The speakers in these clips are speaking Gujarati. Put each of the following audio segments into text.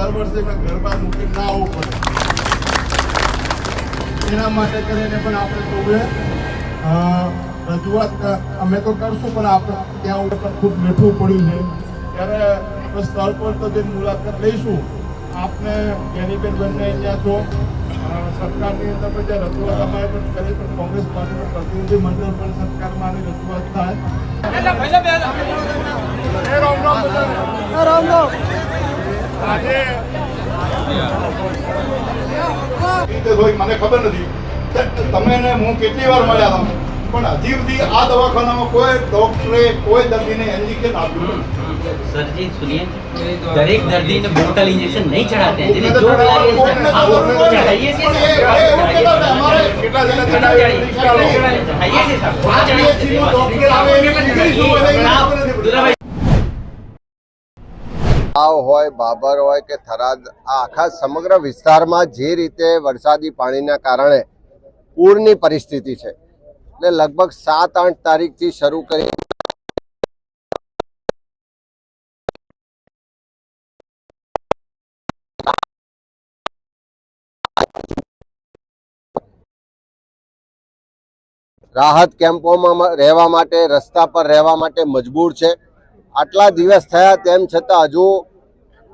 દર વર્ષે મેં ગરબા મૂકીને ના આવવું પડે. એના માટે કરીને પણ આપણે સૌએ અ, રજૂઆત અમે તો કરશું પણ આપણે ત્યાં ઉપર પણ ખૂબ મીઠું પડ્યું છે. ત્યારે આપણે સ્થળ પર તો જે મુલાકાત લઈશું આપને ગેરીબેન બંને અહીંયા છો સરકારની અંદર પણ જે રજૂઆત અમારે પણ કરી પણ કોંગ્રેસ પાર્ટીનું પ્રતિનિધિ મંડળ પણ સરકારમાં આની રજૂઆત થાય. રામ રામ. મને ખબર નથી. તમે ને હું કેટલી વાર મળ્યા હતા પણ હજી સુધી આ દવાખાનામાં કોઈ ડોક્ટરે કોઈ દર્દીને એન્જિકેટ આપ્યું સરજી સુનિએ દરેક દર્દીને બોટલ ઇન્જેક્શન નહીં ચડાતે જો કેટલા જણા ચડાઈએ છે ઇંગ્લિશ હોય, બાબર હોય કે થરાદ આખા સમગ્ર વિસ્તારમાં જે રીતે વરસાદી પાણીના કારણે પૂરની પરિસ્થિતિ છે. એટલે લગભગ સાત, આઠ તારીખથી શરૂ કરી રાહત કેમ્પોમાં રહેવા માટે, રસ્તા પર રહેવા માટે મજબૂર છે. આટલા દિવસ થયા, તેમ છતાં હજુ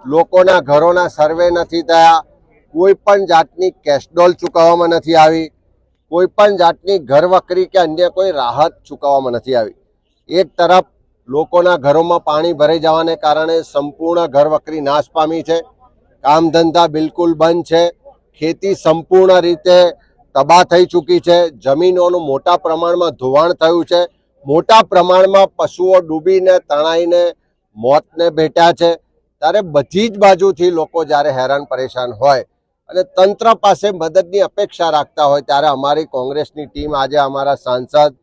લોકોના ઘરોના સર્વે નથી થયા. કોઈ પણ જાતની કેશડોલ ચૂકવવામાં નથી આવી. કોઈ પણ જાતની ઘરવકરી કે અન્ય કોઈ રાહત ચૂકવવામાં નથી આવી. એક તરફ લોકોના ઘરોમાં પાણી ભરાઈ જવાને કારણે સંપૂર્ણ ઘરવકરી નાશ પામી છે. કામ ધંધા બિલકુલ બંધ છે. ખેતી સંપૂર્ણ રીતે તબાહ થઈ ચૂકી છે. જમીનોનું મોટા પ્રમાણમાં ધોવાણ થયું છે. મોટા પ્રમાણમાં પશુઓ ડૂબીને, તણાઈને, મોતને ભેટ્યા છે. ત્યારે બધી જ બાજુથી લોકો જ્યારે હેરાન પરેશાન હોય અને તંત્ર પાસે મદદની અપેક્ષા રાખતા હોય ત્યારે અમારી કોંગ્રેસની ટીમ આજે અમારા સાંસદ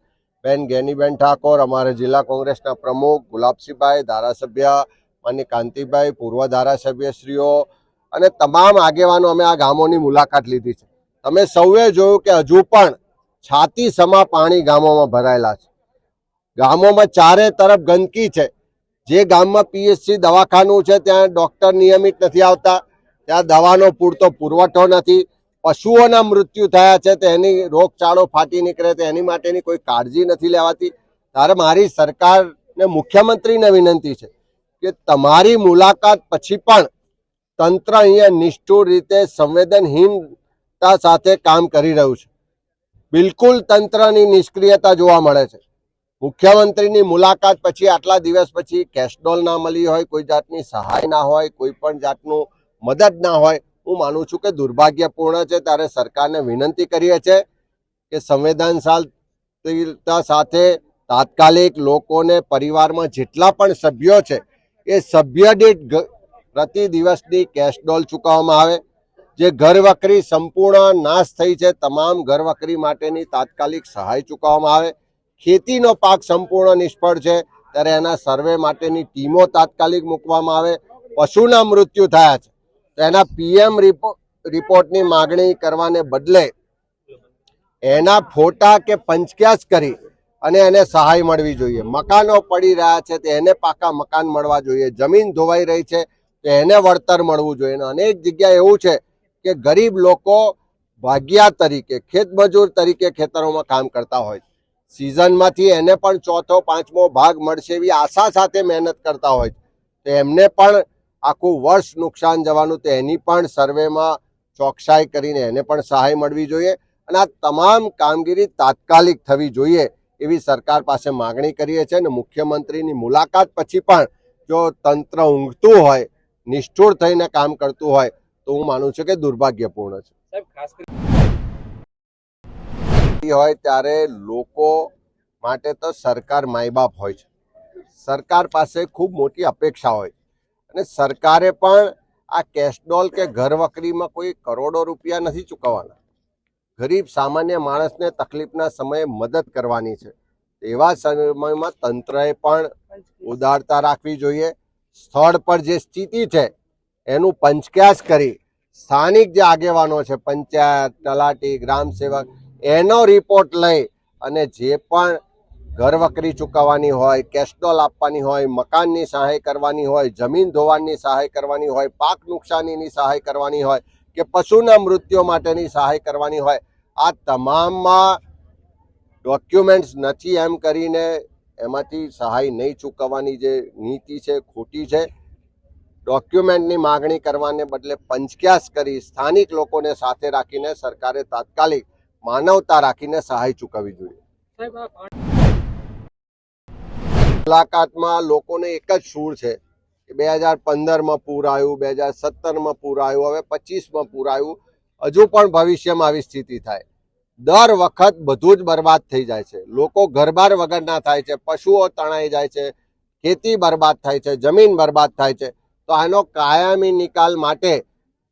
બેન ગેનીબેન ઠાકોર, અમારા જિલ્લા કોંગ્રેસના પ્રમુખ ગુલાબસિંહભાઈ, ધારાસભ્ય માન્ય કાંતિભાઈ, પૂર્વ ધારાસભ્યશ્રીઓ અને તમામ આગેવાનો અમે આ ગામોની મુલાકાત લીધી છે. તમે સૌએ જોયું કે હજુ પણ છાતી સમા પાણી ગામોમાં ભરાયેલા છે. ગામોમાં ચારે તરફ ગંદકી છે. જે ગામમાં પીએચસી દવાખાનું છે, ત્યાં ડોક્ટર નિયમિત નથી આવતા. ત્યાં દવાનો પૂરતો પુરવઠો નથી. પશુઓના મૃત્યુ થયા છે તેની રોગચાળો ફાટી નીકળે તેની માટેની કોઈ કાળજી નથી લેવાતી. ત્યારે મારી સરકારને મુખ્યમંત્રીને વિનંતી છે કે તમારી મુલાકાત પછી પણ તંત્ર અહીંયા નિષ્ઠુર રીતે, સંવેદનહીનતા સાથે કામ કરી રહ્યું છે. બિલકુલ તંત્રની નિષ્ક્રિયતા જોવા મળે છે. મુખ્યમંત્રીની મુલાકાત પછી, આટલા દિવસ પછી કેશડોલ ના મળી હોય, કોઈ જાતની સહાય ના હોય, કોઈ પણ જાતનું મદદ ના હોય, હું માનું છું કે દુર્ભાગ્યપૂર્ણ છે. ત્યારે સરકારને વિનંતી કરીએ છે કે સંવેદનશીલતા સાથે તાત્કાલિક લોકોને પરિવારમાં જેટલા પણ સભ્યો છે, એ સભ્ય દીઠ પ્રતિ દિવસની કેશડોલ ચૂકવવામાં આવે. જે ઘરવકરી સંપૂર્ણ નાશ થઈ છે, તમામ ઘરવકરી માટેની તાત્કાલિક સહાય ચૂકવવામાં આવે. ખેતીનો પાક સંપૂર્ણ નિષ્ફળ છે, ત્યારે એના સર્વે માટેની ટીમો તાત્કાલિક મૂકવામાં આવે. પશુના મૃત્યુ થયા છે. તો એના પીએમ રિપોર્ટની માગણી કરવાને બદલે એના ફોટા કે પંચક્યાસ કરી અને એને સહાય મળવી જોઈએ. મકાનો પડી રહ્યા છે, તો એને પાકા મકાન મળવા જોઈએ. જમીન ધોવાઈ રહી છે, તો એને વળતર મળવું જોઈએ. અને અનેક જગ્યાએ એવું છે કે ગરીબ લોકો ભાગ્યા તરીકે, ખેતમજૂર તરીકે ખેતરોમાં કામ કરતા હોય છે. સિઝનમાંથી એને પણ ચોથો, પાંચમો ભાગ મળશે એવી આશા સાથે મહેનત કરતા હોય તો એમને પણ આખું વર્ષ નુકસાન જવાનું તો એની પણ સર્વેમાં ચોકસાઈ કરીને એને પણ સહાય મળવી જોઈએ અને આ તમામ કામગીરી તાત્કાલિક થવી જોઈએ એવી સરકાર પાસે માગણી કરીએ છીએ અને મુખ્યમંત્રીની મુલાકાત પછી પણ જો તંત્ર ઊંઘતું હોય, નિષ્ઠુર થઈને કામ કરતું હોય, તો હું માનું છું કે દુર્ભાગ્યપૂર્ણ છે. ખાસ કરી હોય ત્યારે લોકો માટે તો સરકાર માયબાપ હોય છે. સરકાર પાસે ખૂબ મોટી અપેક્ષા હોય. અને સરકારે પણ આ કેશડોલ કે ઘર વકરીમાં કોઈ કરોડો રૂપિયા નથી ચૂકવવાના. ગરીબ સામાન્ય માણસને તકલીફના સમયે મદદ કરવાની છે. એવા સમયમાં તંત્રએ પણ ઉદારતા રાખવી જોઈએ. સ્થળ પર જે સ્થિતિ છે, એનું પંચક્યાસ કરી સ્થાનિક જે આગેવાનો છે, પંચાયત, તલાટી ગ્રામ સેવક એનો રિપોર્ટ લઈ અને જે પણ ઘર વકરી ચૂકવવાની હોય કેસ્ટોલ આપવાની હોય, મકાનની સહાય કરવાની હોય, જમીન ધોવાણની સહાય કરવાની હોય, પાક નુકસાનીની સહાય કરવાની હોય કે પશુના મૃત્યુ માટેની સહાય કરવાની હોય, આ તમામમાં ડોક્યુમેન્ટ્સ નથી એમ કરીને એમાંથી સહાય નહીં ચૂકવવાની જે નીતિ છે, ખોટી છે ડોક્યુમેન્ટની માગણી કરવાને બદલે પંચક્યાસ કરી સ્થાનિક લોકોને સાથે રાખીને સરકારે તાત્કાલિક માનવતા રાખીને સહાય ચૂકવવી જોઈએ. મુલાકાતમાં લોકોને એક જ સૂર છે કે બે હજાર પંદરમાં પૂર આવ્યું બે હજાર સત્તરમાં પૂર આવ્યું હવે પચીસમાં પૂર આવ્યું. હજુ પણ ભવિષ્યમાં આવી સ્થિતિ થાય. દર વખત બધું જ બરબાદ થઈ જાય છે. લોકો ઘરબાર વગરના થાય છે પશુઓ તણાઈ જાય છે ખેતી બરબાદ થાય છે જમીન બરબાદ થાય છે. તો આનો કાયમી નિકાલ માટે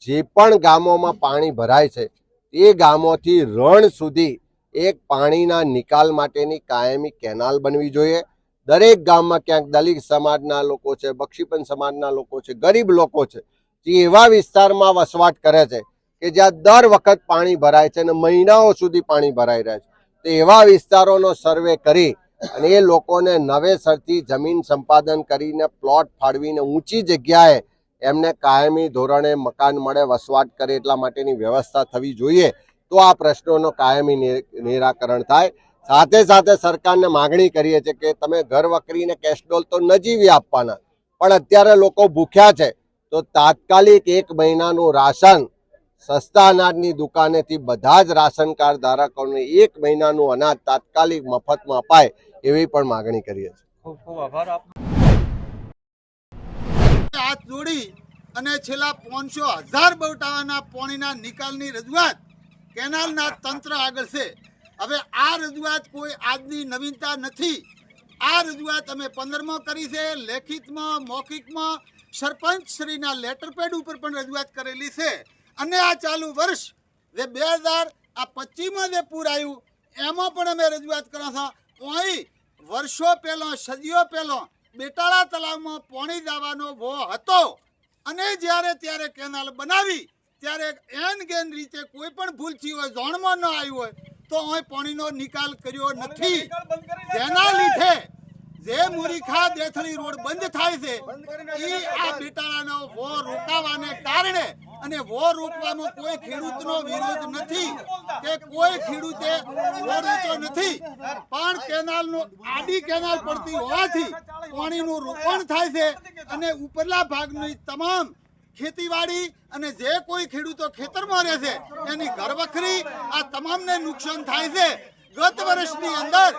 જે પણ ગામોમાં પાણી ભરાય છે એ ગામોથી રણ સુધી એક પાણીના નિકાલ માટેની કાયમી કેનાલ બનવી જોઈએ. દરેક ગામમાં ક્યાંક દલિત સમાજના લોકો છે બક્ષીપન સમાજના લોકો છે, ગરીબ લોકો છે, જે એવા વિસ્તારમાં વસવાટ કરે છે કે જ્યાં દર વખત પાણી ભરાય છે અને મહિનાઓ સુધી પાણી ભરાઈ રહે છે. તો એવા વિસ્તારોનો સર્વે કરી અને એ લોકોને નવેસરથી જમીન સંપાદન કરીને પ્લોટ ફાળવીને ઊંચી જગ્યાએ એમને કાયમી ધોરણે મકાન મળે, વસવાટ કરે એટલા માટેની વ્યવસ્થા થવી જોઈએ, તો આ પ્રશ્નોનો કાયમી નિરાકરણ થાય. સાથે સાથે સરકારને માગણી કરીએ છીએ કે તમે ઘર વકરીને કેશડોલ તો નજીવી આપવાના, પણ અત્યારે લોકો ભૂખ્યા છે, તો તાત્કાલિક એક મહિનાનું રાશન સસ્તા અનાજની દુકાનેથી બધા જ રાશન કાર્ડ ધારકોને એક મહિનાનું અનાજ તાત્કાલિક મફતમાં અપાય એવી પણ માગણી કરીએ છીએ. ખૂબ ખૂબ આભાર આપ હાથ જોડી અને છેલ્લા પાંચસો હજાર બવટાવાના પાણીના નિકાલની રજૂઆત કેનાલના તંત્ર આગળ છે. હવે આ રજૂઆત કોઈ આજની નવીનતા નથી. આ રજૂઆત અમે પંદરમાં કરી છે, લેખિતમાં, મૌખિકમાં સરપંચ શ્રીના લેટર પેડ ઉપર પણ રજૂઆત કરેલી છે. અને આ ચાલુ વર્ષ જે બે હજાર આ પચીમાં જે પૂર આવ્યું, એમાં પણ અમે રજૂઆત કર્યા હતા અહીં વર્ષો પહેલો, સદીઓ પહેલો બેટાળા તળાવમાં પાણી જવાનો ભો હતો. અને જ્યારે ત્યારે કેનાલ બનાવી ત્યારે એન ગેન રીતે કોઈ પણ ભૂલ થઈ હોય જાણમાં ન આવી હોય તો અહીં પાણીનો નિકાલ કર્યો નથી. જેના લીધે જે મુરીખા દેથળી રોડ બંધ થાય છે એ આ બેટાળાનો વો રોકાવાને કારણે અને વો રોકવામાં કોઈ ખેડૂતનો વિરોધ નથી કે કોઈ ખેડૂતે વો રોક્યો નથી. પણ કેનાલનો, આડી કેનાલ પડતી હોવાથી પાણીનું રોપણ થાય છે અને ઉપરલા ભાગની તમામ ખેતીવાડી અને જે કોઈ ખેડૂતો ખેતરમાં રહે છે, એની ઘરવખરી આ તમામને નુકસાન થાય છે. ગત વર્ષની અંદર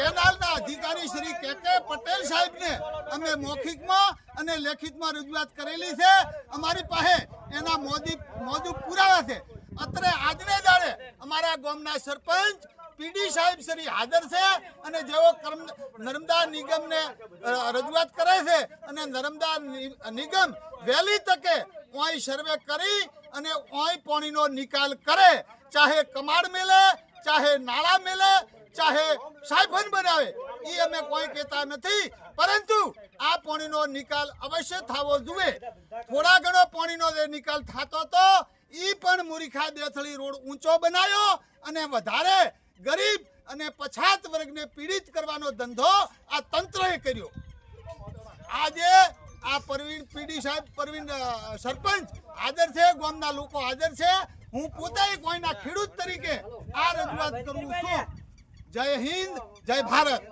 કેનાલના અધિકારી શ્રી કે કે પટેલ સાહેબને અમે મૌખિકમાં અને લેખિતમાં રજૂઆત કરેલી છે. અમારી પાસે એના મોદી મોજૂદ પુરાવા છે. અત્રે આજને દાડે અમારા ગામના સરપંચ પીડી સાહેબ શ્રી હાજર છે અને જેઓ કર્મ- નર્મદા નિગમને રજૂઆત કરે છે અને નર્મદા નિગમ વહેલી તકે ઓય સર્વે કરી અને ઓય પાણીનો નિકાલ કરે. ચાહે કમાડ મેલે, ચાહે નાળા મેલે ચાહે સાયફન બનાવે એ અમે કોઈ કહેતા નથી. પરંતુ આ પાણીનો નિકાલ અવશ્ય થવો જોઈએ. થોડા ઘણો પાણીનો જે નિકાલ થતો તો એ પણ મુરીખા દેથળી રોડ ઊંચો બનાવ્યો અને વધારે ગરીબ અને પછાત વર્ગને પીડિત કરવાનો ધંધો આ તંત્રએ કર્યો. આજે આ પરવીન પીડી સાહેબ, પરવીન સરપંચ હાજર છે, ગામના લોકો હાજર છે. હું પોતે કોઈના ખેડૂત તરીકે આ રજૂઆત કરું છું. જય હિન્દ જય ભારત.